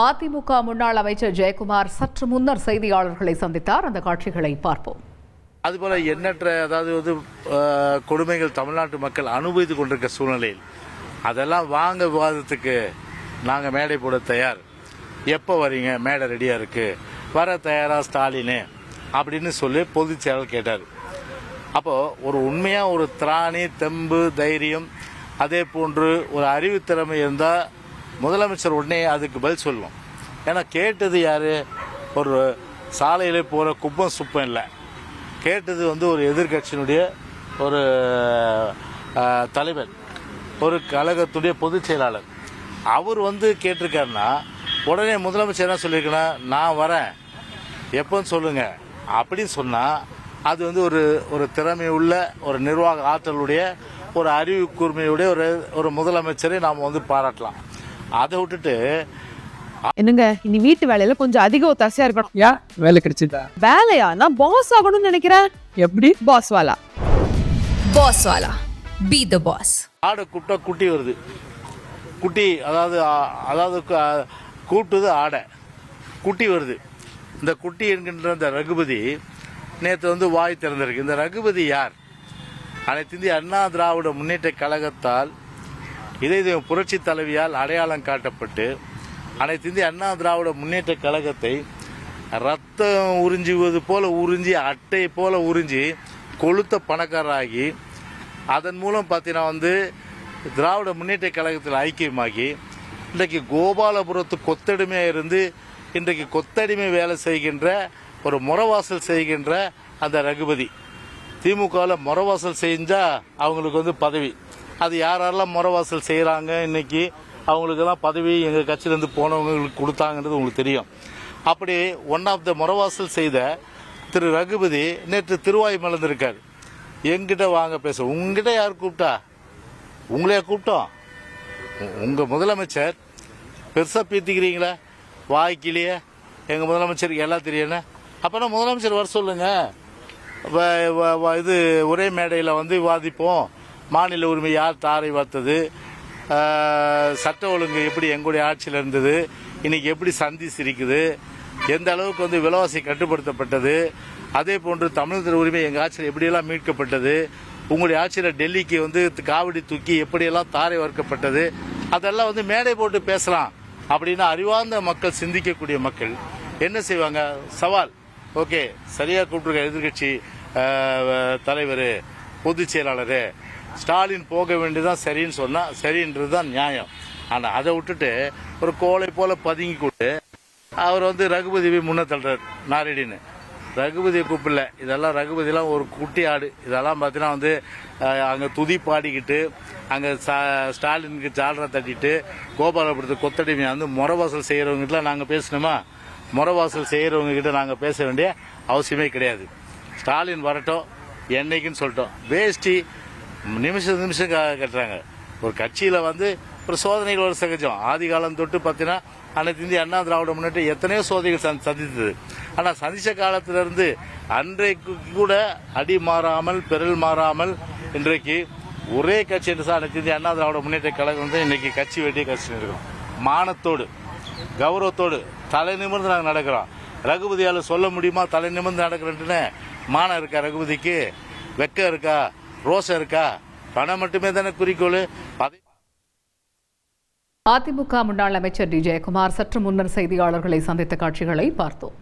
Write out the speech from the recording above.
அதிமுக முன்னாள் அமைச்சர் ஜெயக்குமார் சற்று முன்னர் செய்தியாளர்களை சந்தித்தார். அந்த காட்சிகளை பார்ப்போம். அதுபோல எண்ணற்ற அதாவது வந்து கொடுமைகள் தமிழ்நாட்டு மக்கள் அனுபவித்துக் கொண்டிருக்க சூழ்நிலையில் அதெல்லாம் வாங்க விவாதத்துக்கு நாங்கள் மேடை போட தயார். எப்போ வரீங்க? மேடை ரெடியாக இருக்கு. வர தயாரா ஸ்டாலின்? அப்படின்னு சொல்லி பொதுச் செயலர் கேட்டார். அப்போது ஒரு உண்மையாக ஒரு திராணி தெம்பு தைரியம் அதே போன்று ஒரு அறிவுத்திறமை இருந்தால் முதலமைச்சர் உடனே அதுக்கு பதில் சொல்லுவோம். ஏன்னா கேட்டது யார்? ஒரு சாலையில் போகிற குப்பம் சுப்பம் இல்லை. கேட்டது வந்து ஒரு எதிர்க்கட்சியினுடைய ஒரு தலைவர் ஒரு கழகத்துடைய பொதுச் செயலாளர். அவர் வந்து கேட்டிருக்காருன்னா உடனே முதலமைச்சர் என்ன சொல்லியிருக்கணும் நான் வரேன். எப்போன்னு சொல்லுங்கள் அப்படின்னு சொன்னால் அது வந்து ஒரு ஒரு திறமை உள்ள ஒரு நிர்வாக ஆற்றலுடைய ஒரு அறிவு கூர்மையுடைய ஒரு ஒரு முதலமைச்சரை நாம் வந்து பாராட்டலாம். அதை விட்டுட்டு என்னங்க இனி வீட்டு வேலையில கொஞ்சம் அதிக ஒத்தாசையா இருக்கணும். யா வேலை கிடைச்சதா? வேலையா நான் பாஸ் ஆகணும்னு நினைக்கிறேன். எப்படி? பாஸ் வாலா. Boss Wala. Be the boss. ஆடை கூப்பிட்டா குட்டி வருது. குட்டி அதாவது அதாவது கு- கூப்பிட்டது ஆடை. குட்டி வருது. இந்த குட்டி என்கின்ற இந்த ரகுபதி நேற்று வந்து வாய் திறந்திருக்கு. இந்த ரகுபதி யார்? அனைத்து இந்திய அண்ணா திராவிட முன்னேற்ற கழகத்தால் இதே இது புரட்சி தலைவியால் அடையாளம் காட்டப்பட்டு அனைத்து இந்திய அண்ணா திராவிட முன்னேற்ற கழகத்தை ரத்தம் உறிஞ்சுவது போல உறிஞ்சி அட்டை போல உறிஞ்சி கொளுத்த பணக்காரராகி அதன் மூலம் பார்த்தீங்கன்னா வந்து திராவிட முன்னேற்ற கழகத்தில் ஐக்கியமாகி இன்றைக்கு கோபாலபுரத்து கொத்தடிமையாக இருந்து இன்றைக்கு கொத்தடிமை வேலை செய்கின்ற ஒரு முறவாசல் செய்கின்ற அந்த ரகுபதி. திமுகவில் முறவாசல் செஞ்சால் அவங்களுக்கு வந்து பதவி. அது யாரெல்லாம் முறவாசல் செய்கிறாங்க இன்னைக்கு அவங்களுக்கெல்லாம் பதவி எங்கள் கட்சியிலேருந்து போனவங்களுக்கு கொடுத்தாங்கன்றது உங்களுக்கு தெரியும். அப்படி ஒன் ஆஃப் த முறவாசல் செய்த திரு ரகுபதி நேற்று திருவாய் மலர்ந்திருக்கார் எங்கிட்ட வாங்க பேச. உங்ககிட்ட யார் கூப்பிட்டா? உங்களே கூப்பிட்டோம். உங்கள் முதலமைச்சர் பெருசாக பீத்திக்கிறீங்களா? வாய்க்கிலேயே. எங்கள் முதலமைச்சருக்கு எல்லாம் தெரியும்னு அப்போனா முதலமைச்சர் வர சொல்லுங்க. வ- இது ஒரே மேடையில் வந்து விவாதிப்போம். மாநில உரிமை யார் தாரை வார்த்தது சட்ட ஒழுங்கு எப்படி எங்களுடைய ஆட்சியில் இருந்தது இன்னைக்கு எப்படி சந்தி சிரிக்குது எந்த அளவுக்கு வந்து விலைவாசி கட்டுப்படுத்தப்பட்டது அதே போன்று தமிழர் உரிமை எங்கள் ஆட்சியில் எப்படியெல்லாம் மீட்கப்பட்டது உங்களுடைய ஆட்சியில் டெல்லிக்கு வந்து காவடி தூக்கி எப்படியெல்லாம் தாரை வறுக்கப்பட்டது அதெல்லாம் வந்து மேடை போட்டு பேசலாம் அப்படின்னு அறிவார்ந்த மக்கள் சிந்திக்கக்கூடிய மக்கள். என்ன செய்வாங்க? சவால். ஓகே சரியாக கூப்பிட்டுருக்க எதிர்கட்சி தலைவர் பொதுச் செயலாளர் ஸ்டாலின் போக வேண்டியதான் சரின்னு சொன்னால் சரின்றது தான் நியாயம். ஆனால் அதை விட்டுட்டு ஒரு கோலை போல பதுங்கி கொண்டு அவர் வந்து ரகுபதியை முன்ன தள்ளுறார் நாரடின்னு. ரகுபதியை கூப்பிடல. இதெல்லாம் ரகுபதிலாம் ஒரு குட்டி ஆடு. இதெல்லாம் பார்த்தீங்கன்னா வந்து அங்கே துதி பாடிக்கிட்டு அங்கே ஸ்டாலினுக்கு ஜாலரை தட்டிட்டு கோபாலபுரத்து கொத்தடிமையை வந்து முறவாசல் செய்கிறவங்ககிட்டலாம் நாங்கள் பேசணுமா? முறவாசல் செய்கிறவங்ககிட்ட நாங்கள் பேச வேண்டிய அவசியமே கிடையாது. ஸ்டாலின் வரட்டும் என்னைக்குன்னு சொல்லிட்டோம். வேஷ்டி நிமிஷம் நிமிஷம் க- கட்டுறாங்க. ஒரு கட்சியில் வந்து ஒரு சோதனைகள் ஒரு சகஜம். ஆதி காலம் தொட்டு பார்த்தீங்கன்னா அனைத்து இந்திய அண்ணா திராவிட முன்னேற்றம் எத்தனையோ சோதனைகள் சந்தி- சந்தித்தது. ஆனால் சந்தித்த காலத்திலிருந்து அன்றைக்கு கூட அடி மாறாமல் பெறல் மாறாமல் இன்றைக்கு ஒரே கட்சி என்று சார் அனைத்து இந்திய அண்ணா திராவிட முன்னேற்ற கழகம் வந்து இன்னைக்கு கட்சி வேண்டிய கட்சி இருக்கிறோம் மானத்தோடு கௌரவத்தோடு தலை நிமிர்ந்து நாங்கள் நடக்கிறோம். ரகுபதியால் சொல்ல முடியுமா? தலை நிமிர்ந்து நடக்கிறேன்ட்டுன்னு மானம் இருக்கா ரகுபதிக்கு? வெக்கம் இருக்கா? ரோசம் இருக்கா? பணம் மட்டுமே தானே குறிக்கோள்? அதிமுக முன்னாள் அமைச்சர் டி. ஜெயக்குமார் சற்று முன்னர் செய்தியாளர்களை சந்தித்த காட்சிகளை பார்த்தோம்.